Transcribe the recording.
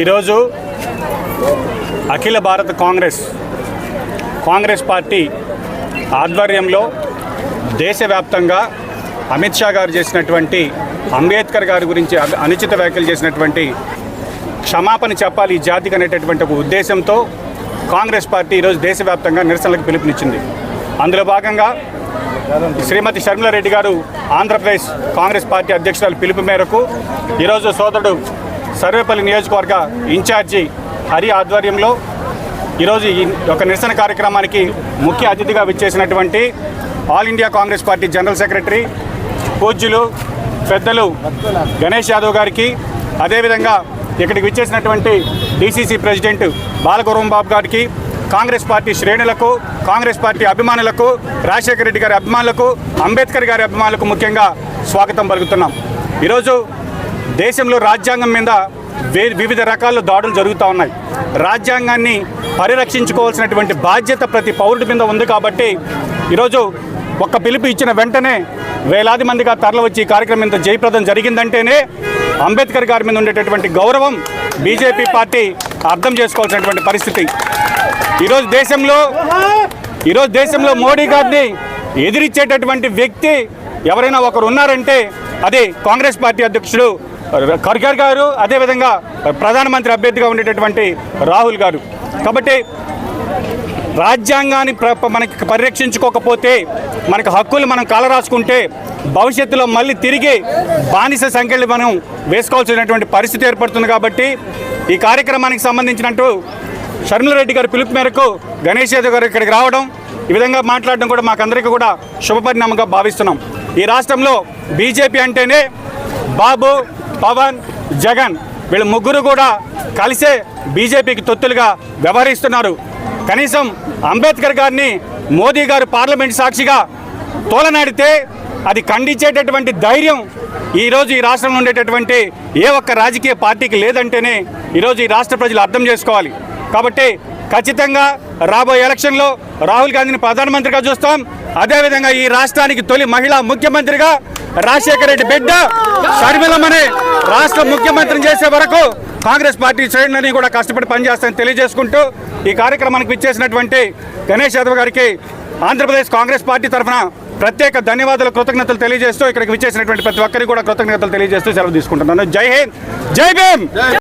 ఈరోజు అఖిల భారత కాంగ్రెస్ కాంగ్రెస్ పార్టీ ఆధ్వర్యంలో దేశవ్యాప్తంగా అమిత్ షా గారు చేసినటువంటి అంబేద్కర్ గారి గురించి అనుచిత వ్యాఖ్యలు చేసినటువంటి క్షమాపణ చెప్పాలి ఈ జాతికి అనేటటువంటి ఒక ఉద్దేశంతో కాంగ్రెస్ పార్టీ ఈరోజు దేశవ్యాప్తంగా నిరసనలకు పిలుపునిచ్చింది. అందులో భాగంగా శ్రీమతి షర్మిలారెడ్డి గారు ఆంధ్రప్రదేశ్ కాంగ్రెస్ పార్టీ అధ్యక్షురాలు పిలుపు మేరకు ఈరోజు సోదరుడు సర్వేపల్లి నియోజకవర్గ ఇన్ఛార్జి హరి ఆధ్వర్యంలో ఈరోజు ఈ ఒక నిరసన కార్యక్రమానికి ముఖ్య అతిథిగా విచ్చేసినటువంటి all India Congress party general secretary పూజ్యులు పెద్దలు గణేష్ యాదవ్ గారికి అదేవిధంగా ఇక్కడికి విచ్చేసినటువంటి డీసీసీ ప్రెసిడెంట్ బాలగౌరవం బాబు గారికి కాంగ్రెస్ పార్టీ శ్రేణులకు కాంగ్రెస్ పార్టీ అభిమానులకు రాజశేఖర రెడ్డి గారి అభిమానులకు అంబేద్కర్ గారి అభిమానులకు ముఖ్యంగా స్వాగతం పలుకుతున్నాం. ఈరోజు దేశంలో రాజ్యాంగం మీద వే- వివిధ రకాల దాడులు జరుగుతూ ఉన్నాయి. రాజ్యాంగాన్ని పరిరక్షించుకోవాల్సినటువంటి బాధ్యత ప్రతి పౌరుడి మీద ఉంది కాబట్టి ఈరోజు ఒక్క పిలుపు ఇచ్చిన వెంటనే వేలాది మందిగా తరలివచ్చి ఈ కార్యక్రమం ఇంత జయప్రదం జరిగిందంటేనే అంబేద్కర్ గారి మీద ఉండేటటువంటి గౌరవం బీజేపీ పార్టీ అర్థం చేసుకోవాల్సినటువంటి పరిస్థితి. ఈరోజు దేశంలో ఈరోజు దేశంలో మోడీ గారిని ఎదిరిచ్చేటటువంటి వ్యక్తి ఎవరైనా ఒకరు ఉన్నారంటే అది కాంగ్రెస్ పార్టీ అధ్యక్షుడు ఖర్గర్ గారు అదేవిధంగా ప్రధానమంత్రి అభ్యర్థిగా ఉండేటటువంటి రాహుల్ గారు. కాబట్టి రాజ్యాంగాన్ని మనకి పరిరక్షించుకోకపోతే మనకు హక్కులు మనం కాలరాసుకుంటే భవిష్యత్తులో మళ్ళీ తిరిగి బానిస సంఖ్యలు మనం వేసుకోవాల్సినటువంటి పరిస్థితి ఏర్పడుతుంది కాబట్టి ఈ కార్యక్రమానికి సంబంధించినట్టు షర్మిలారెడ్డి గారి పిలుపు మేరకు గణేష్ యాదవ్ గారు ఇక్కడికి రావడం ఈ విధంగా మాట్లాడడం కూడా మాకందరికీ కూడా శుభపరిణామంగా భావిస్తున్నాం. ఈ రాష్ట్రంలో బీజేపీ అంటేనే బాబు పవన్ జగన్ వీళ్ళ ముగ్గురు కూడా కలిసే బీజేపీకి తొత్తులుగా వ్యవహరిస్తున్నారు. కనీసం అంబేద్కర్ గారిని మోదీ గారు పార్లమెంట్ సాక్షిగా తోలనాడితే అది ఖండించేటటువంటి ధైర్యం ఈరోజు ఈ రాష్ట్రంలో ఉండేటటువంటి ఏ ఒక్క రాజకీయ పార్టీకి లేదంటేనే ఈరోజు ఈ రాష్ట్ర ప్రజలు అర్థం చేసుకోవాలి. కాబట్టి ఖచ్చితంగా రాబోయే ఎలక్షన్లో రాహుల్ గాంధీని ప్రధానమంత్రిగా చూస్తాం. అదేవిధంగా ఈ రాష్ట్రానికి తొలి మహిళా ముఖ్యమంత్రిగా రాజశేఖర రెడ్డి బిడ్డ షర్మిలమ్మని రాష్ట్ర ముఖ్యమంత్రిని చేసే వరకు కాంగ్రెస్ పార్టీ శ్రేణులని కూడా కష్టపడి పనిచేస్తానని తెలియజేసుకుంటూ ఈ కార్యక్రమానికి విచ్చేసినటువంటి గణేష్ యాదవ్ గారికి ఆంధ్రప్రదేశ్ కాంగ్రెస్ పార్టీ తరఫున ప్రత్యేక ధన్యవాదాలు కృతజ్ఞతలు తెలియజేస్తూ ఇక్కడికి విచ్చేసినటువంటి ప్రతి ఒక్కరికి కూడా కృతజ్ఞతలు తెలియజేస్తూ సెలవు తీసుకుంటున్నాను. జై హింద్! జై భీమ్!